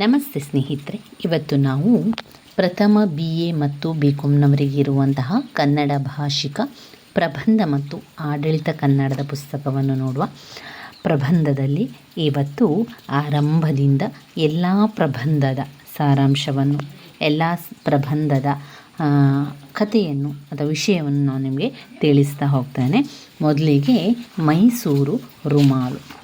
ನಮಸ್ತೆ ಸ್ನೇಹಿತರೆ, ಇವತ್ತು ನಾವು ಪ್ರಥಮ ಬಿ ಎ ಮತ್ತು ಬಿ ಕಾಮ್ನವರಿಗೆ ಇರುವಂತಹ ಕನ್ನಡ ಭಾಷಿಕ ಪ್ರಬಂಧ ಮತ್ತು ಆಡಳಿತ ಕನ್ನಡದ ಪುಸ್ತಕವನ್ನು ನೋಡುವ ಪ್ರಬಂಧದಲ್ಲಿ ಇವತ್ತು ಆರಂಭದಿಂದ ಎಲ್ಲ ಪ್ರಬಂಧದ ಸಾರಾಂಶವನ್ನು, ಎಲ್ಲ ಪ್ರಬಂಧದ ಕಥೆಯನ್ನು ಅಥವಾ ವಿಷಯವನ್ನು ನಾನು ನಿಮಗೆ ತಿಳಿಸ್ತಾ ಹೋಗ್ತೇನೆ. ಮೊದಲಿಗೆ ಮೈಸೂರು ರುಮಾಲು.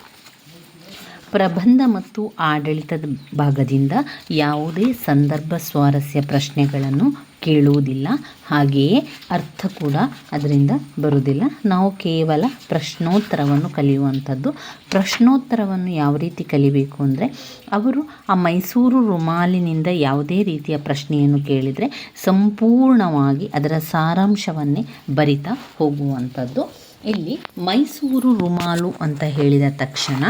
ಪ್ರಬಂಧ ಮತ್ತು ಆಡಳಿತದ ಭಾಗದಿಂದ ಯಾವುದೇ ಸಂದರ್ಭ ಸ್ವಾರಸ್ಯ ಪ್ರಶ್ನೆಗಳನ್ನು ಕೇಳುವುದಿಲ್ಲ. ಹಾಗೆಯೇ ಅರ್ಥ ಕೂಡ ಅದರಿಂದ ಬರುವುದಿಲ್ಲ. ನಾವು ಕೇವಲ ಪ್ರಶ್ನೋತ್ತರವನ್ನು ಕಲಿಯುವಂಥದ್ದು. ಪ್ರಶ್ನೋತ್ತರವನ್ನು ಯಾವ ರೀತಿ ಕಲಿಬೇಕು ಅಂದರೆ ಅವರು ಆ ಮೈಸೂರು ರುಮಾಲಿನಿಂದ ಯಾವುದೇ ರೀತಿಯ ಪ್ರಶ್ನೆಯನ್ನು ಕೇಳಿದರೆ ಸಂಪೂರ್ಣವಾಗಿ ಅದರ ಸಾರಾಂಶವನ್ನೇ ಬರಿತಾ ಹೋಗುವಂಥದ್ದು. ಇಲ್ಲಿ ಮೈಸೂರು ರುಮಾಲು ಅಂತ ಹೇಳಿದ ತಕ್ಷಣ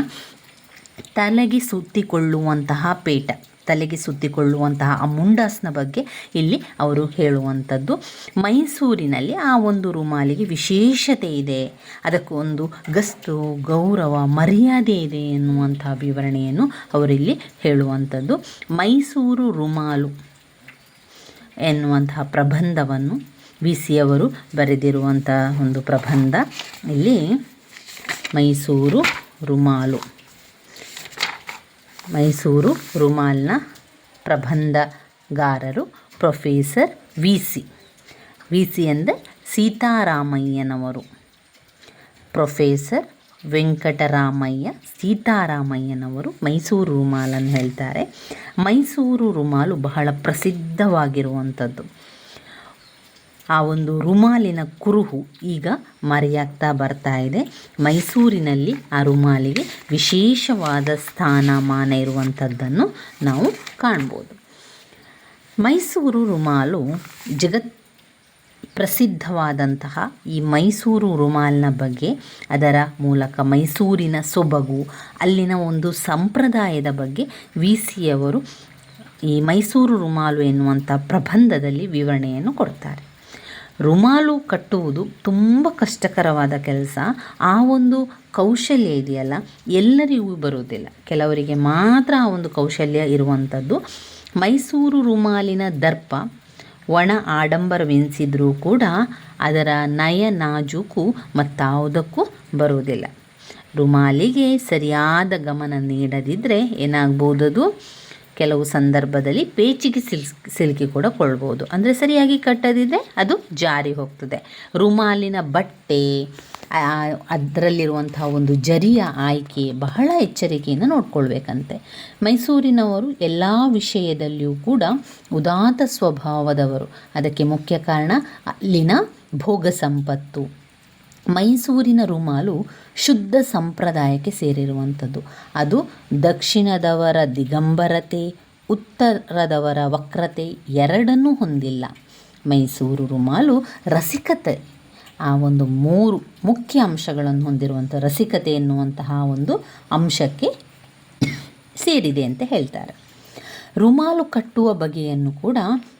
ತಲೆಗೆ ಸುತ್ತಿಕೊಳ್ಳುವಂತಹ ಪೇಟ, ತಲೆಗೆ ಸುತ್ತಿಕೊಳ್ಳುವಂತಹ ಆ ಮುಂಡಾಸ್ನ ಬಗ್ಗೆ ಇಲ್ಲಿ ಅವರು ಹೇಳುವಂಥದ್ದು. ಮೈಸೂರಿನಲ್ಲಿ ಆ ಒಂದು ರುಮಾಲಿಗೆ ವಿಶೇಷತೆ ಇದೆ. ಅದಕ್ಕೊಂದು ಗಸ್ತು, ಗೌರವ, ಮರ್ಯಾದೆ ಇದೆ ಎನ್ನುವಂತಹ ವಿವರಣೆಯನ್ನು ಅವರಿಲ್ಲಿ ಹೇಳುವಂಥದ್ದು. ಮೈಸೂರು ರುಮಾಲು ಎನ್ನುವಂತಹ ಪ್ರಬಂಧವನ್ನು ವಿ ಸಿ ಅವರು ಬರೆದಿರುವಂತಹ ಒಂದು ಪ್ರಬಂಧ. ಇಲ್ಲಿ ಮೈಸೂರು ರುಮಾಲು. ಮೈಸೂರು ರುಮಾಲ್ನ ಪ್ರಬಂಧಗಾರರು professor V C. V C ಅಂದರೆ ಸೀತಾರಾಮಯ್ಯನವರು. ಪ್ರೊಫೆಸರ್ ವೆಂಕಟರಾಮಯ್ಯ ಸೀತಾರಾಮಯ್ಯನವರು ಮೈಸೂರು ರುಮಾಲನ್ನು ಹೇಳ್ತಾರೆ. ಮೈಸೂರು ರುಮಾಲು ಬಹಳ ಪ್ರಸಿದ್ಧವಾಗಿರುವಂಥದ್ದು. ಆ ಒಂದು ರುಮಾಲಿನ ಕುರುಹು ಈಗ ಮರೆಯಾಗ್ತಾ ಬರ್ತಾ ಇದೆ. ಮೈಸೂರಿನಲ್ಲಿ ಆ ರುಮಾಲಿಗೆ ವಿಶೇಷವಾದ ಸ್ಥಾನಮಾನ ಇರುವಂಥದ್ದನ್ನು ನಾವು ಕಾಣ್ಬೋದು. ಮೈಸೂರು ರುಮಾಲು ಜಗತ್ ಪ್ರಸಿದ್ಧವಾದಂತಹ ಈ ಮೈಸೂರು ರುಮಾಲಿನ ಬಗ್ಗೆ, ಅದರ ಮೂಲಕ ಮೈಸೂರಿನ ಸೊಬಗು, ಅಲ್ಲಿನ ಒಂದು ಸಂಪ್ರದಾಯದ ಬಗ್ಗೆ ವಿ ಸಿಯವರು ಈ ಮೈಸೂರು ರುಮಾಲು ಎನ್ನುವಂಥ ಪ್ರಬಂಧದಲ್ಲಿ ವಿವರಣೆಯನ್ನು ಕೊಡ್ತಾರೆ. ರುಮಾಲು ಕಟ್ಟುವುದು ತುಂಬ ಕಷ್ಟಕರವಾದ ಕೆಲಸ. ಆ ಒಂದು ಕೌಶಲ್ಯ ಇದೆಯಲ್ಲ? ಎಲ್ಲರಿಗೂ ಬರುವುದಿಲ್ಲ. ಕೆಲವರಿಗೆ ಮಾತ್ರ ಆ ಒಂದು ಕೌಶಲ್ಯ ಇರುವಂಥದ್ದು. ಮೈಸೂರು ರುಮಾಲಿನ ದರ್ಪ, ಒಣ ಆಡಂಬರವೆನಿಸಿದರೂ ಕೂಡ ಅದರ ನಯ ನಾಜೂಕು ಮತ್ತಾವುದಕ್ಕೂ ಬರುವುದಿಲ್ಲ. ರುಮಾಲಿಗೆ ಸರಿಯಾದ ಗಮನ ನೀಡದಿದ್ದರೆ ಏನಾಗ್ಬೋದದು? ಕೆಲವು ಸಂದರ್ಭದಲ್ಲಿ ಪೇಚಿಗೆ ಸಿಲ್, ಸಿಲುಕಿ ಕೂಡ ಕೊಳ್ಬೋದು ಅಂದರೆ ಸರಿಯಾಗಿ ಕಟ್ಟದಿದ್ದರೆ ಅದು ಜಾರಿ ಹೋಗ್ತದೆ. ರುಮಾಲಿನ ಬಟ್ಟೆ ಅದರಲ್ಲಿರುವಂತಹ ಒಂದು ಜರಿಯ ಆಯ್ಕೆ ಬಹಳ ಎಚ್ಚರಿಕೆಯಿಂದ ನೋಡ್ಕೊಳ್ಬೇಕಂತೆ. ಮೈಸೂರಿನವರು ಎಲ್ಲ ವಿಷಯದಲ್ಲಿಯೂ ಕೂಡ ಉದಾತ್ತ ಸ್ವಭಾವದವರು. ಅದಕ್ಕೆ ಮುಖ್ಯ ಕಾರಣ ಅಲ್ಲಿನ ಭೋಗ ಸಂಪತ್ತು. ಮೈಸೂರಿನ ರುಮಾಲು ಶುದ್ಧ ಸಂಪ್ರದಾಯಕ್ಕೆ ಸೇರಿರುವಂಥದ್ದು. ಅದು ದಕ್ಷಿಣದವರ ದಿಗಂಬರತೆ, ಉತ್ತರದವರ ವಕ್ರತೆ ಎರಡನ್ನೂ ಹೊಂದಿಲ್ಲ. ಮೈಸೂರು ರುಮಾಲು ರಸಿಕತೆ, ಆ ಒಂದು ಮೂರು ಮುಖ್ಯ ಅಂಶಗಳನ್ನು ಹೊಂದಿರುವಂಥ ರಸಿಕತೆ ಎನ್ನುವಂತಹ ಒಂದು ಅಂಶಕ್ಕೆ ಸೇರಿದೆ ಅಂತ ಹೇಳ್ತಾರೆ. ರುಮಾಲು ಕಟ್ಟುವ ಬಗೆಯನ್ನು ಕೂಡ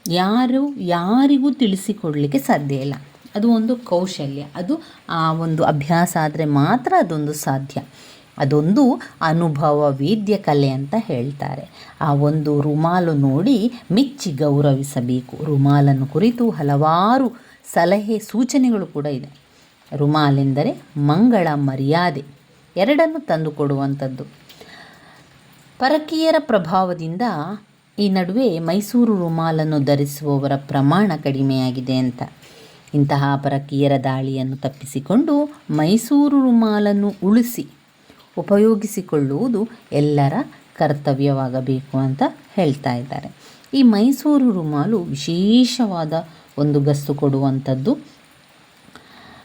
ಯಾರು ಯಾರಿಗೂ ತಿಳಿಸಿಕೊಡಲಿಕ್ಕೆ ಸಾಧ್ಯ ಇಲ್ಲ. ಅದು ಒಂದು ಕೌಶಲ್ಯ, ಅದು ಆ ಒಂದು ಅಭ್ಯಾಸ ಆದರೆ ಮಾತ್ರ ಅದೊಂದು ಸಾಧ್ಯ. ಅದೊಂದು ಅನುಭವ ವೇದ್ಯ ಕಲೆ ಅಂತ ಹೇಳ್ತಾರೆ. ಆ ಒಂದು ರುಮಾಲು ನೋಡಿ ಮೆಚ್ಚಿ ಗೌರವಿಸಬೇಕು. ರುಮಾಲನ್ನು ಕುರಿತು ಹಲವಾರು ಸಲಹೆ, ಸೂಚನೆಗಳು ಕೂಡ ಇದೆ. ರುಮಾಲೆಂದರೆ ಮಂಗಳ ಮರ್ಯಾದೆ, ಎರಡನ್ನು ತಂದುಕೊಡುವಂಥದ್ದು ಪರಕೀಯರ ಪ್ರಭಾವದಿಂದ ಈ ನಡುವೆ ಮೈಸೂರು ರುಮಾಲನ್ನು ಧರಿಸುವವರ ಪ್ರಮಾಣ ಕಡಿಮೆಯಾಗಿದೆ ಅಂತ. ಇಂತಹ ಪರಕೀಯರ ದಾಳಿಯನ್ನು ತಪ್ಪಿಸಿಕೊಂಡು ಮೈಸೂರು ರುಮಾಲನ್ನು ಉಳಿಸಿ ಉಪಯೋಗಿಸಿಕೊಳ್ಳುವುದು ಎಲ್ಲರ ಕರ್ತವ್ಯವಾಗಬೇಕು ಅಂತ ಹೇಳ್ತಾ ಇದ್ದಾರೆ. ಈ ಮೈಸೂರು ರುಮಾಲು ವಿಶೇಷವಾದ ಒಂದು ಗಸ್ತು ಕೊಡುವಂಥದ್ದು.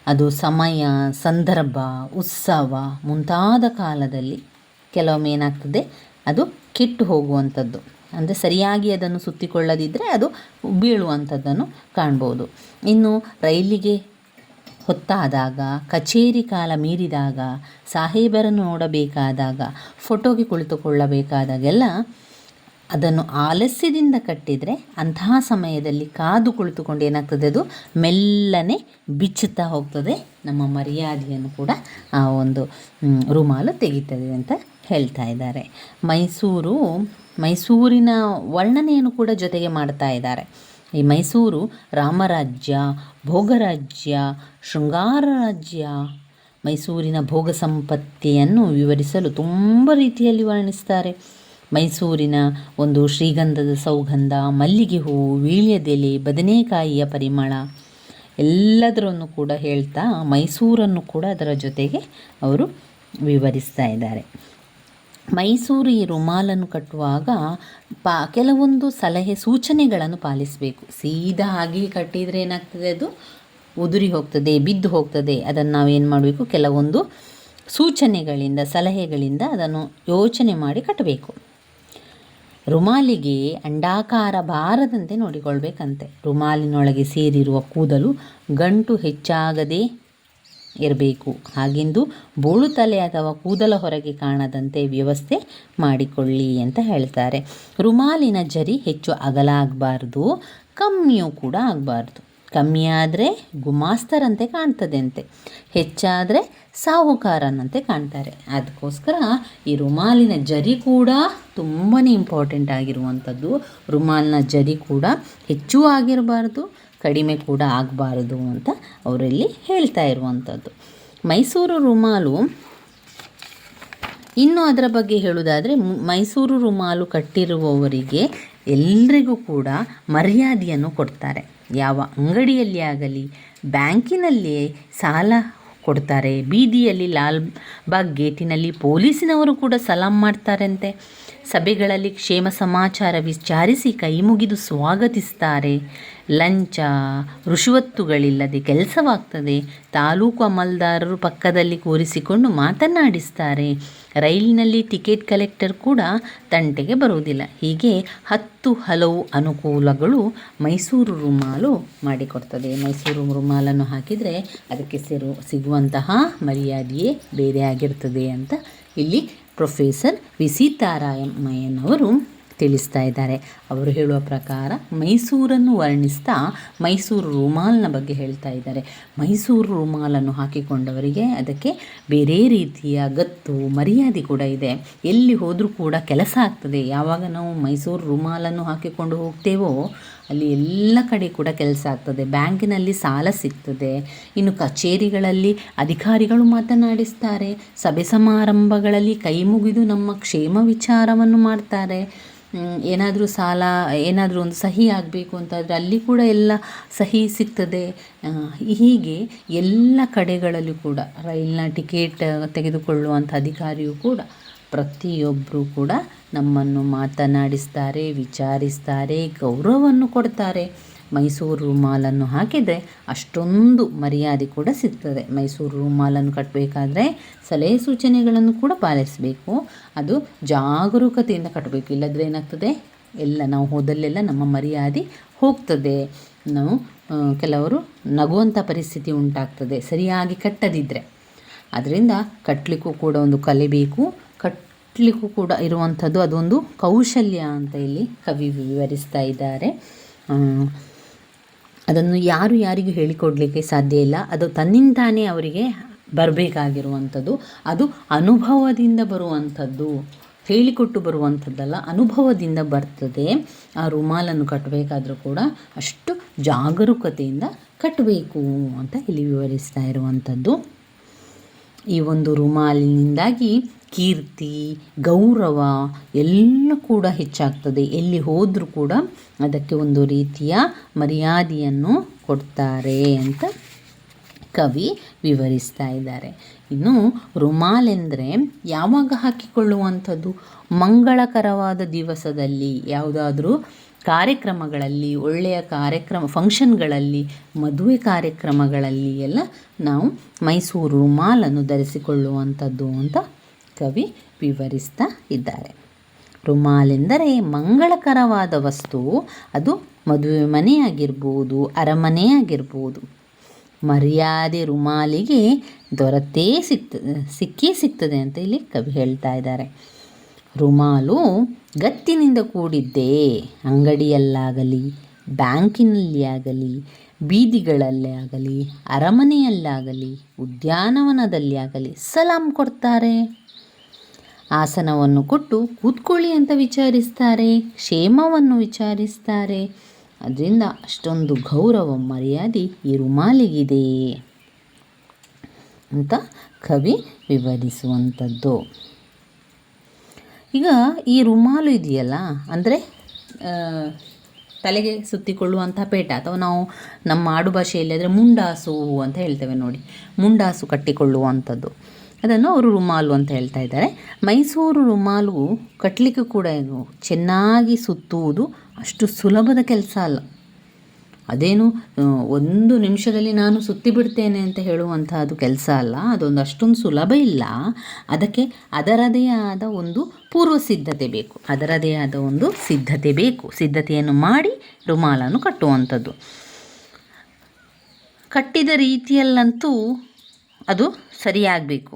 ಅದು ಸಮಯ, ಸಂದರ್ಭ, ಉತ್ಸವ ಮುಂತಾದ ಕಾಲದಲ್ಲಿ ಕೆಲವೊಮ್ಮೆ ಏನಾಗ್ತದೆ? ಅದು ಕೆಟ್ಟು ಹೋಗುವಂಥದ್ದು. ಅಂದರೆ ಸರಿಯಾಗಿ ಅದನ್ನು ಸುತ್ತಿಕೊಳ್ಳದಿದ್ದರೆ ಅದು ಬೀಳುವಂಥದ್ದನ್ನು ಕಾಣ್ಬೋದು. ಇನ್ನು ರೈಲಿಗೆ ಹೊತ್ತಾದಾಗ, ಕಚೇರಿ ಕಾಲ ಮೀರಿದಾಗ, ಸಾಹೇಬರನ್ನು ನೋಡಬೇಕಾದಾಗ, ಫೋಟೋಗೆ ಕುಳಿತುಕೊಳ್ಳಬೇಕಾದಾಗೆಲ್ಲ ಅದನ್ನು ಆಲಸ್ಯದಿಂದ ಕಟ್ಟಿದರೆ ಅಂತಹ ಸಮಯದಲ್ಲಿ ಕಾದು ಕುಳಿತುಕೊಂಡು ಏನಾಗ್ತದೆ ಅದು ಮೆಲ್ಲನೆ ಬಿಚ್ಚುತ್ತಾ ಹೋಗ್ತದೆ ನಮ್ಮ ಮರ್ಯಾದೆಯನ್ನು ಕೂಡ ಆ ಒಂದು ರುಮಾಲು ತೆಗಿತದೆ ಅಂತ ಹೇಳ್ತಾ ಇದ್ದಾರೆ. ಮೈಸೂರು ಮೈಸೂರಿನ ವರ್ಣನೆಯನ್ನು ಕೂಡ ಜೊತೆಗೆ ಮಾಡ್ತಾ ಇದ್ದಾರೆ. ಈ ಮೈಸೂರು ರಾಮರಾಜ್ಯ, ಭೋಗರಾಜ್ಯ ಶೃಂಗಾರ ರಾಜ್ಯ ಮೈಸೂರಿನ ಭೋಗ ಸಂಪತ್ತಿಯನ್ನು ವಿವರಿಸಲು ತುಂಬ ರೀತಿಯಲ್ಲಿ ವರ್ಣಿಸ್ತಾರೆ. ಮೈಸೂರಿನ ಒಂದು ಶ್ರೀಗಂಧದ ಸೌಗಂಧ, ಮಲ್ಲಿಗೆ ಹೂವು ವೀಳ್ಯದೆಲೆ ಬದನೆಕಾಯಿಯ ಪರಿಮಳ ಎಲ್ಲದರನ್ನು ಕೂಡ ಹೇಳ್ತಾ ಮೈಸೂರನ್ನು ಕೂಡ ಅದರ ಜೊತೆಗೆ ಅವರು ವಿವರಿಸ್ತಾ ಇದ್ದಾರೆ. ಮೈಸೂರು ರುಮಾಲನ್ನು ಕಟ್ಟುವಾಗ ಪಾ, ಕೆಲವೊಂದು ಸಲಹೆ ಸೂಚನೆಗಳನ್ನು ಪಾಲಿಸಬೇಕು. ಸೀದಾ ಹಾಗೆ ಕಟ್ಟಿದರೆ ಏನಾಗ್ತದೆ ಅದು? ಉದುರಿ ಹೋಗ್ತದೆ, ಬಿದ್ದು ಹೋಗ್ತದೆ. ಅದನ್ನು ನಾವೇನು ಮಾಡಬೇಕು? ಕೆಲವೊಂದು ಸೂಚನೆಗಳಿಂದ, ಸಲಹೆಗಳಿಂದ ಅದನ್ನು ಯೋಚನೆ ಮಾಡಿ ಕಟ್ಟಬೇಕು. ರುಮಾಲಿಗೆ ಅಂಡಾಕಾರ ಬಾರದಂತೆ ನೋಡಿಕೊಳ್ಬೇಕಂತೆ. ರುಮಾಲಿನೊಳಗೆ ಸೇರಿರುವ ಕೂದಲು ಗಂಟು ಹೆಚ್ಚಾಗದೆ ಇರಬೇಕು. ಹಾಗೆಂದು ಬೋಳು ತಲೆ ಅಥವಾ ಕೂದಲ ಹೊರಗೆ ಕಾಣದಂತೆ ವ್ಯವಸ್ಥೆ ಮಾಡಿಕೊಳ್ಳಿ ಅಂತ ಹೇಳ್ತಾರೆ. ರುಮಾಲಿನ ಜರಿ ಹೆಚ್ಚು ಅಗಲ ಆಗಬಾರ್ದು ಕಮ್ಮಿಯೂ ಕೂಡ ಆಗಬಾರ್ದು. ಕಮ್ಮಿ ಆದರೆ ಗುಮಾಸ್ತರಂತೆ ಕಾಣ್ತದೆ ಅಂತೆ ಹೆಚ್ಚಾದರೆ ಸಾಹುಕಾರನಂತೆ ಕಾಣ್ತಾರೆ. ಅದಕ್ಕೋಸ್ಕರ ಈ ರುಮಾಲಿನ ಜರಿ ಕೂಡ ತುಂಬಾ ಇಂಪಾರ್ಟೆಂಟ್ ಆಗಿರುವಂಥದ್ದು. ರುಮಾಲಿನ ಜರಿ ಕೂಡ ಹೆಚ್ಚು ಆಗಿರಬಾರ್ದು ಕಡಿಮೆ ಕೂಡ ಆಗಬಾರದು ಅಂತ ಅವರಲ್ಲಿ ಹೇಳ್ತಾ ಇರುವಂಥದ್ದು. ಮೈಸೂರು ರುಮಾಲು, ಇನ್ನು ಅದರ ಬಗ್ಗೆ ಹೇಳುವುದಾದರೆ ಮೈಸೂರು ರುಮಾಲು ಕಟ್ಟಿರುವವರಿಗೆ ಎಲ್ರಿಗೂ ಕೂಡ ಮರ್ಯಾದೆಯನ್ನು ಕೊಡ್ತಾರೆ. ಯಾವ ಅಂಗಡಿಯಲ್ಲಿ ಆಗಲಿ, ಬ್ಯಾಂಕಿನಲ್ಲಿ ಸಾಲ ಕೊಡ್ತಾರೆ. ಬೀದಿಯಲ್ಲಿ ಲಾಲ್ ಬಾಗ್ ಗೇಟಿನಲ್ಲಿ ಪೊಲೀಸಿನವರು ಕೂಡ ಸಲಾಂ ಮಾಡ್ತಾರಂತೆ. ಸಭೆಗಳಲ್ಲಿ ಕ್ಷೇಮ ಸಮಾಚಾರ ವಿಚಾರಿಸಿ ಕೈ ಮುಗಿದು ಸ್ವಾಗತಿಸ್ತಾರೆ. ಲಂಚ ರುಷುವತ್ತುಗಳಿಲ್ಲದೆ ಕೆಲಸವಾಗ್ತದೆ. ತಾಲೂಕು ಅಮಲ್ದಾರರು ಪಕ್ಕದಲ್ಲಿ ಕೂರಿಸಿಕೊಂಡು ಮಾತನಾಡಿಸ್ತಾರೆ. ರೈಲಿನಲ್ಲಿ ಟಿಕೆಟ್ ಕಲೆಕ್ಟರ್ ಕೂಡ ತಂಟೆಗೆ ಬರುವುದಿಲ್ಲ. ಹೀಗೆ ಹತ್ತು ಹಲವು ಅನುಕೂಲಗಳು ಮೈಸೂರು ರುಮಾಲು ಮಾಡಿಕೊಡ್ತದೆ. ಮೈಸೂರು ರುಮಾಲನ್ನು ಹಾಕಿದರೆ ಅದಕ್ಕೆ ಸಿರು, ಸಿಗುವಂತಹ ಮರ್ಯಾದೆಯೇ ಬೇರೆ ಆಗಿರ್ತದೆ ಅಂತ ಇಲ್ಲಿ ಪ್ರೊಫೆಸರ್ ವಿ ಸೀತಾರಾಮಯ್ಯನವರು ತಿಳಿಸ್ತಾ ಇದ್ದಾರೆ. ಅವರು ಹೇಳುವ ಪ್ರಕಾರ ಮೈಸೂರನ್ನು ವರ್ಣಿಸ್ತಾ ಮೈಸೂರು ರುಮಾಲ್ನ ಬಗ್ಗೆ ಹೇಳ್ತಾ ಇದ್ದಾರೆ. ಮೈಸೂರು ರುಮಾಲನ್ನು ಹಾಕಿಕೊಂಡವರಿಗೆ ಅದಕ್ಕೆ ಬೇರೆ ರೀತಿಯ ಗತ್ತು, ಮರ್ಯಾದೆ ಕೂಡ ಇದೆ. ಎಲ್ಲಿ ಹೋದರೂ ಕೂಡ ಕೆಲಸ ಆಗ್ತದೆ. ಯಾವಾಗ ನಾವು ಮೈಸೂರು ರುಮಾಲನ್ನು ಹಾಕಿಕೊಂಡು ಹೋಗ್ತೇವೋ ಅಲ್ಲಿ ಎಲ್ಲ ಕಡೆ ಕೂಡ ಕೆಲಸ ಆಗ್ತದೆ. ಬ್ಯಾಂಕಿನಲ್ಲಿ ಸಾಲ ಸಿಗ್ತದೆ. ಇನ್ನು ಕಚೇರಿಗಳಲ್ಲಿ ಅಧಿಕಾರಿಗಳು ಮಾತನಾಡಿಸ್ತಾರೆ. ಸಭೆ ಸಮಾರಂಭಗಳಲ್ಲಿ ಕೈ ಮುಗಿದು ನಮ್ಮ ಕ್ಷೇಮ ವಿಚಾರವನ್ನು ಮಾಡ್ತಾರೆ. ಏನಾದರೂ ಸಾಲ, ಏನಾದರೂ ಒಂದು ಸಹಿ ಆಗಬೇಕು ಅಂತಾದರೆ ಅಲ್ಲಿ ಕೂಡ ಎಲ್ಲ ಸಹಿ ಸಿಗ್ತದೆ. ಹೀಗೆ ಎಲ್ಲ ಕಡೆಗಳಲ್ಲಿ ಕೂಡ ರೈಲಿನ ಟಿಕೆಟ್ ತೆಗೆದುಕೊಳ್ಳುವಂಥ ಅಧಿಕಾರಿಯೂ ಕೂಡ ಪ್ರತಿಯೊಬ್ಬರೂ ಕೂಡ ನಮ್ಮನ್ನು ಮಾತನಾಡಿಸ್ತಾರೆ, ವಿಚಾರಿಸ್ತಾರೆ, ಗೌರವವನ್ನು ಕೊಡ್ತಾರೆ. ಮೈಸೂರು ರೂಮಾಲನ್ನು ಹಾಕಿದರೆ ಅಷ್ಟೊಂದು ಮರ್ಯಾದೆ ಕೂಡ ಸಿಗ್ತದೆ. ಮೈಸೂರು ರೂಮಾಲನ್ನು ಕಟ್ಟಬೇಕಾದ್ರೆ ಸಲಹೆ ಸೂಚನೆಗಳನ್ನು ಕೂಡ ಪಾಲಿಸಬೇಕು. ಅದು ಜಾಗರೂಕತೆಯಿಂದ ಕಟ್ಟಬೇಕು. ಇಲ್ಲದ್ರೆ ಏನಾಗ್ತದೆ? ಎಲ್ಲ ನಾವು ಹೋದಲ್ಲೆಲ್ಲ ನಮ್ಮ ಮರ್ಯಾದೆ ಹೋಗ್ತದೆ. ನಾವು ಕೆಲವರು ನಗುವಂಥ ಪರಿಸ್ಥಿತಿ ಉಂಟಾಗ್ತದೆ. ಸರಿಯಾಗಿ ಕಟ್ಟದಿದ್ದರೆ ಅದರಿಂದ ಕಟ್ಟಲಿಕ್ಕೂ ಕೂಡ ಒಂದು ಕಲೆ ಬೇಕು. ಕಟ್ಟಲಿಕ್ಕೂ ಕೂಡ ಇರುವಂಥದ್ದು ಅದೊಂದು ಕೌಶಲ್ಯ ಅಂತ ಇಲ್ಲಿ ಕವಿ ವಿವರಿಸ್ತಾ ಇದ್ದಾರೆ. ಅದನ್ನು ಯಾರು ಯಾರಿಗೂ ಹೇಳಿಕೊಡಲಿಕ್ಕೆ ಸಾಧ್ಯ ಇಲ್ಲ. ಅದು ತನ್ನಿಂದಾನೇ ಅವರಿಗೆ ಬರಬೇಕಾಗಿರುವಂಥದ್ದು. ಅದು ಅನುಭವದಿಂದ ಬರುವಂಥದ್ದು. ಹೇಳಿಕೊಟ್ಟು ಬರುವಂಥದ್ದಲ್ಲ, ಅನುಭವದಿಂದ ಬರ್ತದೆ. ಆ ರುಮಾಲನ್ನು ಕಟ್ಟಬೇಕಾದರೂ ಕೂಡ ಅಷ್ಟು ಜಾಗರೂಕತೆಯಿಂದ ಕಟ್ಟಬೇಕು ಅಂತ ಇಲ್ಲಿ ವಿವರಿಸ್ತಾ ಇರುವಂಥದ್ದು. ಈ ಒಂದು ರುಮಾಲಿನಿಂದಾಗಿ ಕೀರ್ತಿ, ಗೌರವ ಎಲ್ಲ ಕೂಡ ಹೆಚ್ಚಾಗ್ತದೆ. ಎಲ್ಲಿ ಹೋದರೂ ಕೂಡ ಅದಕ್ಕೆ ಒಂದು ರೀತಿಯ ಮರ್ಯಾದೆಯನ್ನು ಕೊಡ್ತಾರೆ ಅಂತ ಕವಿ ವಿವರಿಸ್ತಾ ಇದ್ದಾರೆ. ಇನ್ನು ರುಮಾಲೆಂದರೆ ಯಾವಾಗ ಹಾಕಿಕೊಳ್ಳುವಂಥದ್ದು? ಮಂಗಳಕರವಾದ ದಿವಸದಲ್ಲಿ, ಯಾವುದಾದ್ರೂ ಕಾರ್ಯಕ್ರಮಗಳಲ್ಲಿ, ಒಳ್ಳೆಯ ಕಾರ್ಯಕ್ರಮ ಫಂಕ್ಷನ್ಗಳಲ್ಲಿ ಮದುವೆ ಕಾರ್ಯಕ್ರಮಗಳಲ್ಲಿ ಎಲ್ಲ ನಾವು ಮೈಸೂರು ರುಮಾಲನ್ನು ಧರಿಸಿಕೊಳ್ಳುವಂಥದ್ದು ಅಂತ ಕವಿ ವಿವರಿಸ್ತಾ ಇದ್ದಾರೆ. ರುಮಾಲೆಂದರೆ ಮಂಗಳಕರವಾದ ವಸ್ತು. ಅದು ಮದುವೆ ಮನೆಯಾಗಿರ್ಬೋದು, ಅರಮನೆಯಾಗಿರ್ಬೋದು. ಮರ್ಯಾದೆ ರುಮಾಲಿಗೆ ದೊರತೇ ಸಿಗ್ತದೆ ಸಿಕ್ಕೇ ಸಿಗ್ತದೆ ಅಂತ ಇಲ್ಲಿ ಕವಿ ಹೇಳ್ತಾ ಇದ್ದಾರೆ. ರುಮಾಲು ಗತ್ತಿನಿಂದ ಕೂಡಿದ್ದೇ ಅಂಗಡಿಯಲ್ಲಾಗಲಿ ಬ್ಯಾಂಕಿನಲ್ಲಿ ಆಗಲಿ ಬೀದಿಗಳಲ್ಲೇ ಆಗಲಿ ಅರಮನೆಯಲ್ಲಾಗಲಿ ಉದ್ಯಾನವನದಲ್ಲಿ ಆಗಲಿ ಸಲಾಂ ಕೊಡ್ತಾರೆ. ಆಸನವನ್ನು ಕೊಟ್ಟು ಕೂತ್ಕೊಳ್ಳಿ ಅಂತ ವಿಚಾರಿಸ್ತಾರೆ, ಕ್ಷೇಮವನ್ನು ವಿಚಾರಿಸ್ತಾರೆ. ಅದರಿಂದ ಅಷ್ಟೊಂದು ಗೌರವ, ಮರ್ಯಾದೆ ಈ ರುಮಾಲಿಗಿದೆ ಅಂತ ಕವಿ ವಿವರಿಸುವಂಥದ್ದು. ಈಗ ಈ ರುಮಾಲು ಇದೆಯಲ್ಲ, ಅಂದರೆ ತಲೆಗೆ ಸುತ್ತಿಕೊಳ್ಳುವಂಥ ಪೇಟ ಅಥವಾ ನಾವು ನಮ್ಮ ಆಡು ಭಾಷೆಯಲ್ಲಿ ಆದರೆ ಮುಂಡಾಸು ಅಂತ ಹೇಳ್ತೇವೆ ನೋಡಿ. ಮುಂಡಾಸು ಕಟ್ಟಿಕೊಳ್ಳುವಂಥದ್ದು. ಅದನ್ನು ಅವರು ರುಮಾಲು ಅಂತ ಹೇಳ್ತಾ ಇದ್ದಾರೆ. ಮೈಸೂರು ರುಮಾಲು ಕಟ್ಟಲಿಕ್ಕೆ ಕೂಡ ಚೆನ್ನಾಗಿ ಸುತ್ತುವುದು ಅಷ್ಟು ಸುಲಭದ ಕೆಲಸ ಅಲ್ಲ. ಅದೇನು ಒಂದು ನಿಮಿಷದಲ್ಲಿ ನಾನು ಸುತ್ತಿ ಬಿಡ್ತೇನೆ ಅಂತ ಹೇಳುವಂತಹದ್ದು ಕೆಲಸ ಅಲ್ಲ, ಅದೊಂದು ಅಷ್ಟೊಂದು ಸುಲಭ ಇಲ್ಲ. ಅದಕ್ಕೆ ಅದರದೇ ಆದ ಒಂದು ಪೂರ್ವ ಸಿದ್ಧತೆ ಬೇಕು. ಅದರದೇ ಆದ ಒಂದು ಸಿದ್ಧತೆ ಬೇಕು. ಸಿದ್ಧತೆಯನ್ನು ಮಾಡಿ ರುಮಾಲನ್ನು ಕಟ್ಟುವಂಥದ್ದು ಕಟ್ಟಿದ ರೀತಿಯಲ್ಲಂತೂ ಅದು ಸರಿಯಾಗಬೇಕು.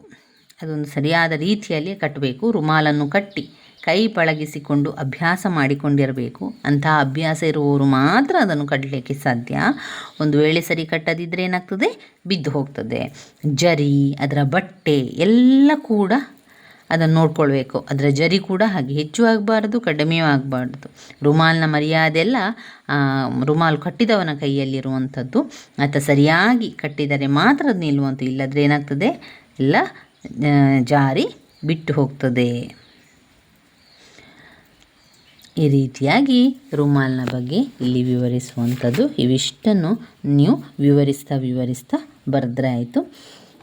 ಅದೊಂದು ಸರಿಯಾದ ರೀತಿಯಲ್ಲಿ ಕಟ್ಟಬೇಕು. ರುಮಾಲನ್ನು ಕಟ್ಟಿ ಕೈ ಪಳಗಿಸಿಕೊಂಡು ಅಭ್ಯಾಸ ಮಾಡಿಕೊಂಡಿರಬೇಕು. ಅಂತಹ ಅಭ್ಯಾಸ ಇರುವವರು ಮಾತ್ರ ಅದನ್ನು ಕಟ್ಟಲಿಕ್ಕೆ ಸಾಧ್ಯ. ಒಂದು ವೇಳೆ ಸರಿ ಕಟ್ಟದಿದ್ದರೆ ಏನಾಗ್ತದೆ? ಬಿದ್ದು ಹೋಗ್ತದೆ. ಜರಿ, ಅದರ ಬಟ್ಟೆ ಎಲ್ಲ ಕೂಡ ಅದನ್ನು ನೋಡ್ಕೊಳ್ಬೇಕು. ಅದರ ಜರಿ ಕೂಡ ಹಾಗೆ ಹೆಚ್ಚು ಆಗಬಾರ್ದು, ಕಡಿಮೆಯೂ ಆಗಬಾರ್ದು. ರುಮಾಲ್ನ ಮರ್ಯಾದೆಲ್ಲ ರುಮಾಲು ಕಟ್ಟಿದವನ ಕೈಯಲ್ಲಿರುವಂಥದ್ದು ಆತ ಸರಿಯಾಗಿ ಕಟ್ಟಿದರೆ ಮಾತ್ರ ಅದು ನಿಲ್ಲುವಂಥ ಇಲ್ಲದ್ರೆ ಏನಾಗ್ತದೆ? ಎಲ್ಲ ಜಾರಿ ಬಿಟ್ಟು ಹೋಗ್ತದೆ. ಈ ರೀತಿಯಾಗಿ ರುಮಾಲ್ನ ಬಗ್ಗೆ ಇಲ್ಲಿ ವಿವರಿಸುವಂಥದ್ದು. ಇವಿಷ್ಟನ್ನು ನೀವು ವಿವರಿಸ್ತಾ ವಿವರಿಸ್ತಾ ಬರೆದ್ರೆ ಆಯಿತು.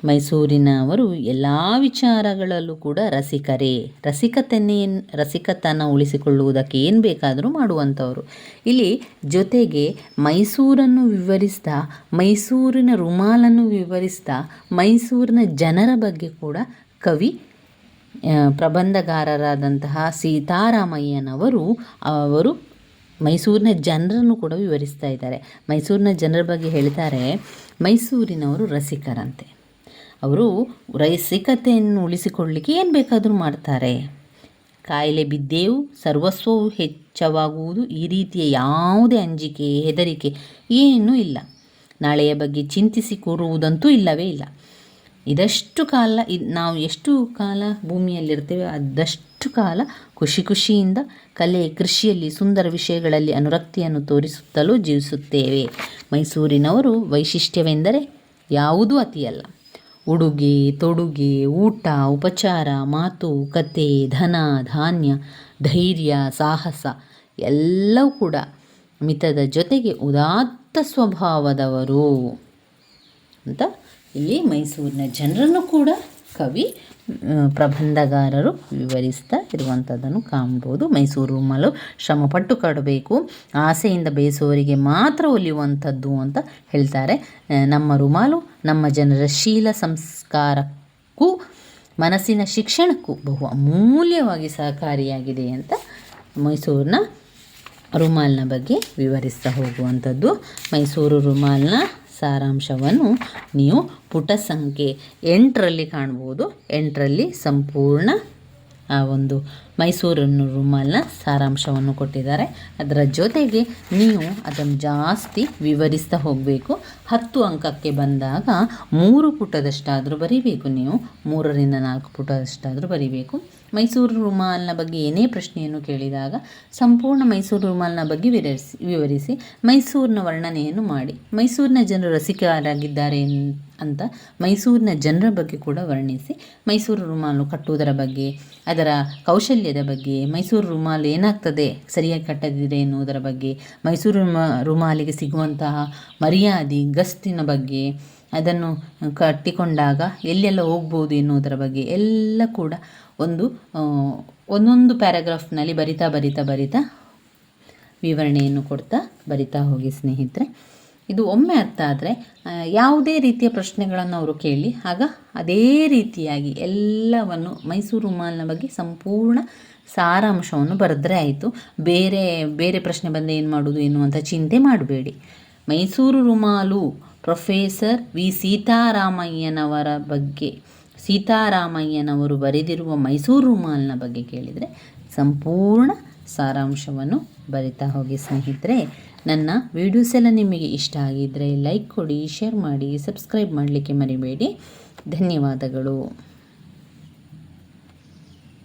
ಮೈಸೂರಿನವರು ಎಲ್ಲ ವಿಚಾರಗಳಲ್ಲೂ ಕೂಡ ರಸಿಕರೇ. ರಸಿಕತನೆಯನ್ನು ರಸಿಕತನ ಉಳಿಸಿಕೊಳ್ಳುವುದಕ್ಕೆ ಏನು ಬೇಕಾದರೂ ಮಾಡುವಂಥವರು. ಇಲ್ಲಿ ಜೊತೆಗೆ ಮೈಸೂರನ್ನು ವಿವರಿಸ್ತಾ, ಮೈಸೂರಿನ ರುಮಾಲನ್ನು ವಿವರಿಸ್ತಾ, ಮೈಸೂರಿನ ಜನರ ಬಗ್ಗೆ ಕೂಡ ಕವಿ ಪ್ರಬಂಧಗಾರರಾದಂತಹ ಸೀತಾರಾಮಯ್ಯನವರು, ಅವರು ಮೈಸೂರಿನ ಜನರನ್ನು ಕೂಡ ವಿವರಿಸ್ತಾ ಇದ್ದಾರೆ. ಮೈಸೂರಿನ ಜನರ ಬಗ್ಗೆ ಹೇಳ್ತಾರೆ, ಮೈಸೂರಿನವರು ರಸಿಕರಂತೆ. ಅವರು ರಸಿಕತೆಯನ್ನು ಉಳಿಸಿಕೊಳ್ಳಲಿಕ್ಕೆ ಏನು ಬೇಕಾದರೂ ಮಾಡ್ತಾರೆ. ಕಾಯಿಲೆ ಬಿದ್ದೇವು ಸರ್ವಸ್ವವು ಹೆಚ್ಚವಾಗುವುದು ಈ ರೀತಿಯ ಯಾವುದೇ ಅಂಜಿಕೆ, ಹೆದರಿಕೆ ಏನೂ ಇಲ್ಲ. ನಾಳೆಯ ಬಗ್ಗೆ ಚಿಂತಿಸಿ ಕೂರುವುದಂತೂ ಇಲ್ಲವೇ ಇಲ್ಲ. ಇದಷ್ಟು ಕಾಲ, ಇದ್ ನಾವು ಎಷ್ಟು ಕಾಲ ಭೂಮಿಯಲ್ಲಿರ್ತೇವೆ ಅದಷ್ಟು ಕಾಲ ಖುಷಿ ಖುಷಿಯಿಂದ ಕಲೆ, ಕೃಷಿಯಲ್ಲಿ ಸುಂದರ ವಿಷಯಗಳಲ್ಲಿ ಅನುರಕ್ತಿಯನ್ನು ತೋರಿಸುತ್ತಲೂ ಜೀವಿಸುತ್ತೇವೆ. ಮೈಸೂರಿನವರು ವೈಶಿಷ್ಟ್ಯವೆಂದರೆ ಯಾವುದೂ ಅತಿಯಲ್ಲ. ಉಡುಗೆ, ತೊಡುಗೆ, ಊಟ, ಉಪಚಾರ, ಮಾತು, ಕತೆ, ಧನ, ಧಾನ್ಯ, ಧೈರ್ಯ, ಸಾಹಸ ಎಲ್ಲವೂ ಕೂಡ ಮಿತದ ಜೊತೆಗೆ ಉದಾತ್ತ ಸ್ವಭಾವದವರು ಅಂತ ಇಲ್ಲಿ ಮೈಸೂರಿನ ಜನರನ್ನು ಕೂಡ ಕವಿ ಪ್ರಬಂಧಗಾರರು ವಿವರಿಸ್ತಾ ಇರುವಂಥದ್ದನ್ನು ಕಾಣ್ಬೋದು. ಮೈಸೂರು ರುಮಾಲು ಶ್ರಮಪಟ್ಟು ಕಾಡಬೇಕು, ಆಸೆಯಿಂದ ಬೇಸೋರಿಗೆ ಮಾತ್ರ ಒಲಿಯುವಂಥದ್ದು ಅಂತ ಹೇಳ್ತಾರೆ. ನಮ್ಮ ರುಮಾಲು ನಮ್ಮ ಜನರ ಶೀಲ ಸಂಸ್ಕಾರಕ್ಕೂ, ಮನಸ್ಸಿನ ಶಿಕ್ಷಣಕ್ಕೂ ಬಹು ಅಮೂಲ್ಯವಾಗಿ ಸಹಕಾರಿಯಾಗಿದೆ ಅಂತ ಮೈಸೂರಿನ ರುಮಾಲ್ನ ಬಗ್ಗೆ ವಿವರಿಸ್ತಾ ಹೋಗುವಂಥದ್ದು ಮೈಸೂರು ರುಮಾಲ್ನ ಸಾರಾಂಶವನ್ನು ನೀವು ಪುಟ ಸಂಖ್ಯೆ ಎಂಟರಲ್ಲಿ ಕಾಣ್ಬೋದು ಎಂಟರಲ್ಲಿ ಸಂಪೂರ್ಣ, ಆ, ಒಂದು ಮೈಸೂರನ್ನು ರುಮಾಲ್ನ ಸಾರಾಂಶವನ್ನು ಕೊಟ್ಟಿದ್ದಾರೆ. ಅದರ ಜೊತೆಗೆ ನೀವು ಅದನ್ನು ಜಾಸ್ತಿ ವಿವರಿಸ್ತಾ ಹೋಗಬೇಕು. ಹತ್ತು ಅಂಕಕ್ಕೆ ಬಂದಾಗ ಮೂರು ಪುಟದಷ್ಟಾದರೂ ಬರೀಬೇಕು ನೀವು. ಮೂರರಿಂದ ನಾಲ್ಕು ಪುಟದಷ್ಟಾದರೂ ಬರೀಬೇಕು. ಮೈಸೂರು ರುಮಾಲ್ನ ಬಗ್ಗೆ ಏನೇ ಪ್ರಶ್ನೆಯನ್ನು ಕೇಳಿದಾಗ ಸಂಪೂರ್ಣ ಮೈಸೂರು ರುಮಾಲ್ನ ಬಗ್ಗೆ ವಿವರಿಸಿ ವಿವರಿಸಿ. ಮೈಸೂರಿನ ವರ್ಣನೆಯನ್ನು ಮಾಡಿ. ಮೈಸೂರಿನ ಜನರು ರಸಿಕರಾಗಿದ್ದಾರೆ ಅಂತ ಮೈಸೂರಿನ ಜನರ ಬಗ್ಗೆ ಕೂಡ ವರ್ಣಿಸಿ. ಮೈಸೂರು ರುಮಾಲು ಕಟ್ಟುವುದರ ಬಗ್ಗೆ, ಅದರ ಕೌಶಲ್ಯದ ಬಗ್ಗೆ, ಮೈಸೂರು ರುಮಾಲು ಏನಾಗ್ತದೆ, ಸರಿಯಾಗಿ ಕಟ್ಟದಿದೆ ಎನ್ನುವುದರ ಬಗ್ಗೆ, ಮೈಸೂರು ರುಮಾ, ರುಮಾಲಿಗೆ ಸಿಗುವಂತಹ ಮರ್ಯಾದೆ, ಗಸ್ತಿನ ಬಗ್ಗೆ ಅದನ್ನು ಕಟ್ಟಿಕೊಂಡಾಗ ಎಲ್ಲೆಲ್ಲ ಹೋಗ್ಬೋದು ಎನ್ನುವುದರ ಬಗ್ಗೆ ಎಲ್ಲ ಕೂಡ ಒಂದು ಒಂದೊಂದು ಪ್ಯಾರಾಗ್ರಾಫ್ನಲ್ಲಿ ಬರಿತಾ ಬರಿತಾ ಬರಿತಾ ವಿವರಣೆಯನ್ನು ಕೊಡ್ತಾ ಬರಿತಾ ಹೋಗಿ ಸ್ನೇಹಿತರೆ. ಇದು ಒಮ್ಮೆ ಅರ್ಥ ಆದರೆ ಯಾವುದೇ ರೀತಿಯ ಪ್ರಶ್ನೆಗಳನ್ನು ಅವರು ಕೇಳಿ, ಆಗ ಅದೇ ರೀತಿಯಾಗಿ ಎಲ್ಲವನ್ನು ಮೈಸೂರು ರುಮಾಲ್ನ ಬಗ್ಗೆ ಸಂಪೂರ್ಣ ಸಾರಾಂಶವನ್ನು ಬರೆದ್ರೆ ಆಯಿತು. ಬೇರೆ ಬೇರೆ ಪ್ರಶ್ನೆ ಬಂದರೆ ಏನು ಮಾಡೋದು ಎನ್ನುವಂಥ ಚಿಂತೆ ಮಾಡಬೇಡಿ. ಮೈಸೂರು ರುಮಾಲು ಪ್ರೊಫೆಸರ್ ವಿ. ಸೀತಾರಾಮಯ್ಯನವರ ಬಗ್ಗೆ, ಸೀತಾರಾಮಯ್ಯನವರು ಬರೆದಿರುವ ಮೈಸೂರು ರುಮಾಲ್ನ ಬಗ್ಗೆ ಕೇಳಿದರೆ ಸಂಪೂರ್ಣ ಸಾರಾಂಶವನ್ನು ಬರಿತಾ ಹೋಗಿ ಸ್ನೇಹಿತರೆ. ನನ್ನ ವೀಡಿಯೋಸ್ ಎಲ್ಲ ನಿಮಗೆ ಇಷ್ಟ ಆಗಿದ್ದರೆ ಲೈಕ್ ಕೊಡಿ, ಶೇರ್ ಮಾಡಿ, ಸಬ್ಸ್ಕ್ರೈಬ್ ಮಾಡಲಿಕ್ಕೆ ಮರಿಬೇಡಿ. ಧನ್ಯವಾದಗಳು.